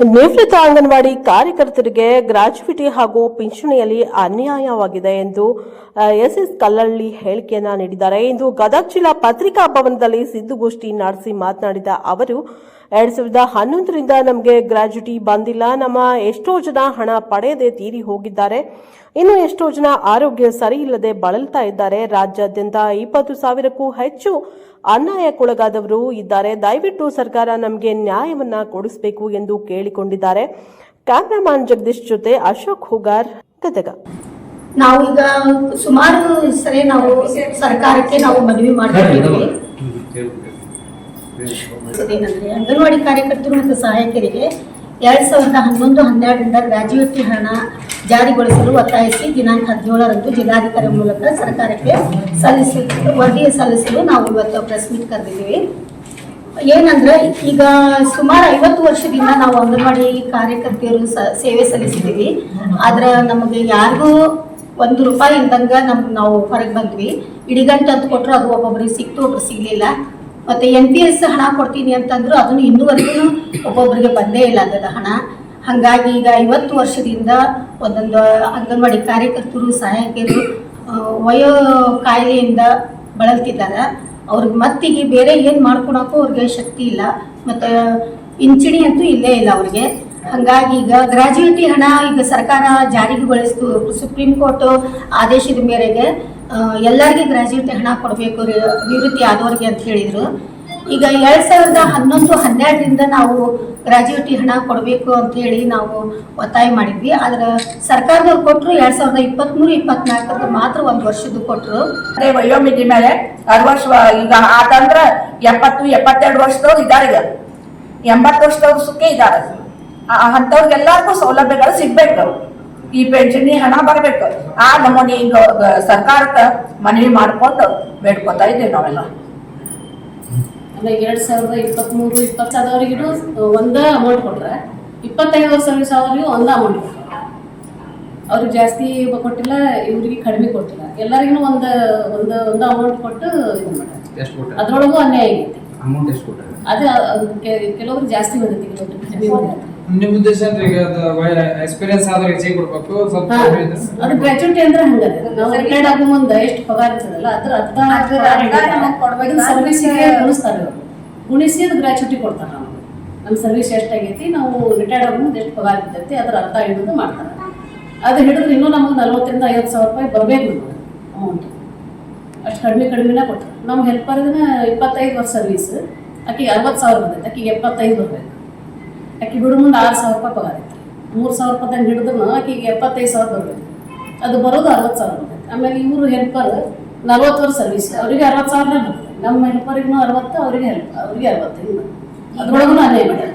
ನಿವೃತ್ತ ಅಂಗನವಾಡಿ ಕಾರ್ಯಕರ್ತರಿಗೆ ಗ್ರಾಚ್ಯುಟಿ ಹಾಗೂ ಪಿಂಚಣಿಯಲ್ಲಿ ಅನ್ಯಾಯವಾಗಿದೆ ಎಂದು ಎಸ್ ಎಸ್ ಕಲ್ಲಳ್ಳಿ ಹೇಳಿಕೆಯನ್ನ ನೀಡಿದ್ದಾರೆ. ಇಂದು ಗದಗ ಜಿಲ್ಲಾ ಪತ್ರಿಕಾ ಭವನದಲ್ಲಿ ಸಿದ್ದುಗೋಷ್ಠಿ ನಡೆಸಿ ಮಾತನಾಡಿದ ಅವರು, ಎರಡ್ ಸಾವಿರದ ಹನ್ನೊಂದರಿಂದ ನಮಗೆ ಗ್ರಾಚ್ಯುಟಿ ಬಂದಿಲ್ಲ. ನಮ್ಮ ಎಷ್ಟೋ ಜನ ಹಣ ಪಡೆಯದೆ ತೀರಿ ಹೋಗಿದ್ದಾರೆ. ಇನ್ನು ಎಷ್ಟೋ ಜನ ಆರೋಗ್ಯ ಸರಿ ಇಲ್ಲದೆ ಬಳಲ್ತಾ ಇದ್ದಾರೆ. ರಾಜ್ಯಾದ್ಯಂತ ಇಪ್ಪತ್ತು ಸಾವಿರಕ್ಕೂ ಹೆಚ್ಚು ಅನ್ಯಾಯಕ್ಕೊಳಗಾದವರು ಇದ್ದಾರೆ. ದಯವಿಟ್ಟು ಸರ್ಕಾರ ನಮಗೆ ನ್ಯಾಯವನ್ನ ಕೊಡಿಸಬೇಕು ಎಂದು ಕೇಳಿಕೊಂಡಿದ್ದಾರೆ ಕ್ಯಾಮ್ರಾಮನ್ ಜಗದೀಶ್ ಜೊತೆ ಅಶೋಕ್ ಹುಗಾರ್, ಗದಗ. ನಾವೀಗ ಸುಮಾರು ಸರಿ ನಾವು ಸರ್ಕಾರಕ್ಕೆ ನಾವು ಮನವಿ ಮಾಡಿದ್ದೀವಿ ಅಂಗನವಾಡಿ ಕಾರ್ಯಕರ್ತರು ಮತ್ತು ಸಹಾಯಕರಿಗೆ ಎರಡ್ ಸಾವಿರದ ಹನ್ನೊಂದು, ಹನ್ನೆರಡರಿಂದ ಗ್ರಾಜ್ಯುಯೇಟಿ ಹಣ ಜಾರಿಗೊಳಿಸಲು ಒತ್ತಾಯಿಸಿ ದಿನಾಂಕ ಹದಿನೇಳರಂದು ಜಿಲ್ಲಾಧಿಕಾರಿ ಮೂಲಕ ಸರ್ಕಾರಕ್ಕೆ ಸಲ್ಲಿಸಲು ವರದಿ ಸಲ್ಲಿಸಲು ನಾವು ಇವತ್ತು ಪ್ರೆಸ್ ಮೀಟ್ ಕರೆದಿದ್ದೀವಿ. ಏನಂದ್ರೆ, ಈಗ ಸುಮಾರು ಐವತ್ತು ವರ್ಷದಿಂದ ನಾವು ಅಂಗನವಾಡಿ ಕಾರ್ಯಕರ್ತೆಯರು ಸೇವೆ ಸಲ್ಲಿಸಿದ್ದೀವಿ. ಆದ್ರೆ ನಮಗೆ ಯಾರಿಗೂ ಒಂದು ರೂಪಾಯಿ ಇಲ್ದಂಗ ನಮ್, ನಾವು ಹೊರಗೆ ಬಂದ್ವಿ. ಇಡಿಗಂಟು ಅಂತ ಕೊಟ್ರು ಅದು ಒಬ್ಬೊಬ್ರಿಗೆ ಸಿಕ್ತು, ಒಬ್ರು ಸಿಗ್ಲಿಲ್ಲ. ಮತ್ತೆ ಎನ್ ಪಿ ಎಸ್ ಹಣ ಕೊಡ್ತೀನಿ ಅಂತಂದ್ರು ಅದನ್ನು ಇನ್ನೂವರೆಗೂ ಒಬ್ಬೊಬ್ಬರಿಗೆ ಬಂದೇ ಇಲ್ಲ ಅದರ ಹಣ. ಹಾಗಾಗಿ ಈಗ ಐವತ್ತು ವರ್ಷದಿಂದ ಒಂದೊಂದು ಅಂಗನವಾಡಿ ಕಾರ್ಯಕರ್ತರು ಸಹಾಯಕಿಯರು ವಯೋ ಕಾಯಿಲೆಯಿಂದ ಬಳಲ್ತಿದ್ದಾರೆ. ಅವ್ರಿಗೆ ಮತ್ತಿಗೆ ಬೇರೆ ಏನು ಮಾಡ್ಕೊಳಕ್ಕೂ ಅವ್ರಿಗೆ ಶಕ್ತಿ ಇಲ್ಲ. ಮತ್ತು, ಇಂಚಣಿ ಅಂತೂ ಇಲ್ಲೇ ಇಲ್ಲ ಅವ್ರಿಗೆ. ಹಂಗಾಗಿ ಈಗ ಗ್ರಾಜ್ಯುಯಿಟಿ ಹಣ ಈಗ ಸರ್ಕಾರ ಜಾರಿಗೊಳಿಸ್ತು ಸುಪ್ರೀಂ ಕೋರ್ಟ್ ಆದೇಶದ ಮೇರೆಗೆ ಎಲ್ಲರಿಗೆ ಎಲ್ಲರಿಗೂ ಗ್ರಾಜ್ಯುಯೇಟಿ ಹಣ ಕೊಡಬೇಕು ನಿವೃತ್ತಿ ಆದವ್ರಿಗೆ ಅಂತ ಹೇಳಿದರು. ಈಗ ಎರಡ್ ಸಾವಿರದ ಹನ್ನೊಂದು, ಹನ್ನೆರಡರಿಂದ ನಾವು ಗ್ರಾಜ್ಯುಟಿ ಹಣ ಕೊಡಬೇಕು ಅಂತ ಹೇಳಿ ನಾವು ಒತ್ತಾಯ ಮಾಡಿದ್ವಿ. ಆದ್ರೆ ಸರ್ಕಾರದವ್ರು ಕೊಟ್ಟರು ಎರಡ್ ಸಾವಿರದ ಇಪ್ಪತ್ತ್ಮೂರು ಇಪ್ಪತ್ನಾಲ್ಕರದ ಮಾತ್ರ ಒಂದು ವರ್ಷದ್ದು ಕೊಟ್ಟರು ಅದೇ ವಯೋಮಿತಿ ಮೇಲೆ ಅರ್ ವರ್ಷ ಈಗ ಆತಂದ್ರ ಎಪ್ಪತ್ತು, ಎಪ್ಪತ್ತೆರಡು ವರ್ಷದವ್ರು ಇದ್ದಾರೆ ಈಗ. ಎಂಬತ್ತು ವರ್ಷದವ್ರು ಸುಖ ಇದ್ದಾರೆ. ಅಂಥವ್ರಿಗೆ ಎಲ್ಲರಿಗೂ ಸೌಲಭ್ಯಗಳು ಸಿಗ್ಬೇಕು. ಈ ಪೆನ್ಷನ್ಗೆ ಹಣ ಬರ್ಬೇಕು. ಆ ನಮೂನಿ ಸರ್ಕಾರಕ್ಕೆ ಮನವಿ ಮಾಡ್ಕೊಂಡು ಬೇಡ್ಕೊತಾ ಇದ್ದೀವಿ ನಾವೆಲ್ಲ. ಅಂದ್ರೆ ಎರಡ್ ಸಾವಿರದ ಇಪ್ಪತ್ಮೂರು ಇಪ್ಪತ್ತಾದವರಿಗೂ ಒಂದೇ ಅಮೌಂಟ್ ಕೊಟ್ರೆ ಇಪ್ಪತ್ತೈದು ವರ್ಷ ಸರ್ವಿಸ್ ಒಂದ ಅಮೌಂಟ್ ಕೊಟ್ರೆ ಅವ್ರಿಗೆ ಜಾಸ್ತಿ ಕೊಟ್ಟಿಲ್ಲ ಇವ್ರಿಗೆ ಕಡಿಮೆ ಕೊಟ್ಟಿಲ್ಲ. ಎಲ್ಲರಿಗೂ ಒಂದು ಒಂದು ಒಂದು ಅಮೌಂಟ್ ಕೊಟ್ಟು ಇದು ಮಾಡ್ತಾರೆ. ಅದ್ರೊಳಗೂ ಅನ್ಯಾಯ ಆಗಿತ್ತು ಅಮೌಂಟ್ ಎಷ್ಟು ಅದು ಕೆಲವ್ರಿಗೆ ಜಾಸ್ತಿ ಬಂದೈತಿ ಕೆಲವ್ರಿಗೆ ಕಡಿಮೆ ಬಂದೈತಿ ನಿಮ್ಮ ಉದ್ದೇಶ ಅಂದ್ರೆ ಈಗ ಅದು ಎಕ್ಸ್ಪೀರಿಯನ್ಸ್ ಆದ್ರೆ ಹೆಚ್ಚಿಗೆ ಕೊಡ್ಬೇಕು ಸ್ವಲ್ಪ ಅದು ಗ್ರಾಚ್ಯುಟಿ ಅಂದ್ರೆ ಹಂಗದ. ನಾವು ರಿಟೈರ್ಡ್ ಆಗೋ ಮುಂದೆ ಎಷ್ಟು ಪಗಾರ ಇರ್ತದಲ್ಲ ಅದ್ರ ಅರ್ಧ ಸರ್ವಿಸಿಗೆ ಗುಣಿಸ್ತಾರೆ ಇವ್ರು. ಗುಣಿಸಿ ಅದು ಗ್ರಾಚ್ಯುಟಿ ಕೊಡ್ತಾರೆ ನಮಗೆ ನಮ್ಮ ಸರ್ವಿಸ್ ಎಷ್ಟಾಗೈತಿ ನಾವು ರಿಟೈರ್ಡ್ ಆಗೋ ಮುಂದೆ ಎಷ್ಟು ಪಗಾರ ಇರ್ತೈತಿ ಅದ್ರ ಅರ್ಧ ಹಿಡಿದು ಮಾಡ್ತಾರೆ. ಅದು ಹಿಡಿದ್ರೆ ಇನ್ನೂ ನಮಗೆ ನಲ್ವತ್ತರಿಂದ ಐವತ್ತು ಸಾವಿರ ರೂಪಾಯಿ ಬರಬೇಕು ನಮಗೆ ಅಮೌಂಟ್ ಅಷ್ಟು ಕಡಿಮೆ ಕಡಿಮೆನೇ ಕೊಡ್ತಾರೆ. ನಮ್ಮ ಹೆಲ್ಪರ್ಗಿನ ಇಪ್ಪತ್ತೈದು ವರ್ಷ ಸರ್ವಿಸ್ ಆಕಿಗೆ ಅರವತ್ತು ಸಾವಿರ ಬಂದೈತೆ ಆಕಿಗೆ ಎಪ್ಪತ್ತೈದು ಬರಬೇಕು. ಆಕೆ ಬಿಡು ಮುಂದೆ ಆರು ಸಾವಿರ ರೂಪಾಯಿ ಪಗಾರ ಐತೆ ಮೂರು ಸಾವಿರ ರೂಪಾಯಿ ತಂದು ಹಿಡಿದ್ರು ಆಕೆಗೆ ಎಪ್ಪತ್ತೈದು ಸಾವಿರ ಬರಬೇಕು ಅದು ಬರೋದು ಅರವತ್ತು ಸಾವಿರ ಬರ್ತೈತೆ ಆಮೇಲೆ ಇವರು ಹೆಲ್ಪರ್ ನಲ್ವತ್ತು ವರ್ಷ ಸರ್ವಿಸ್ ಅವರಿಗೆ ಅರವತ್ತು ಸಾವಿರನೇ ಬರ್ತದೆ. ನಮ್ಮ ಹೆಲ್ಪರಿಗೂ ಅರವತ್ತು, ಅವರಿಗೆ ಹೆಲ್ಪ್ ಅವರಿಗೆ ಅರವತ್ತು ಹಿಂಗೆ ಅದ್ರೊಳಗೂ ಅನ್ಯಾಯ ಮಾಡ್ಯಾರ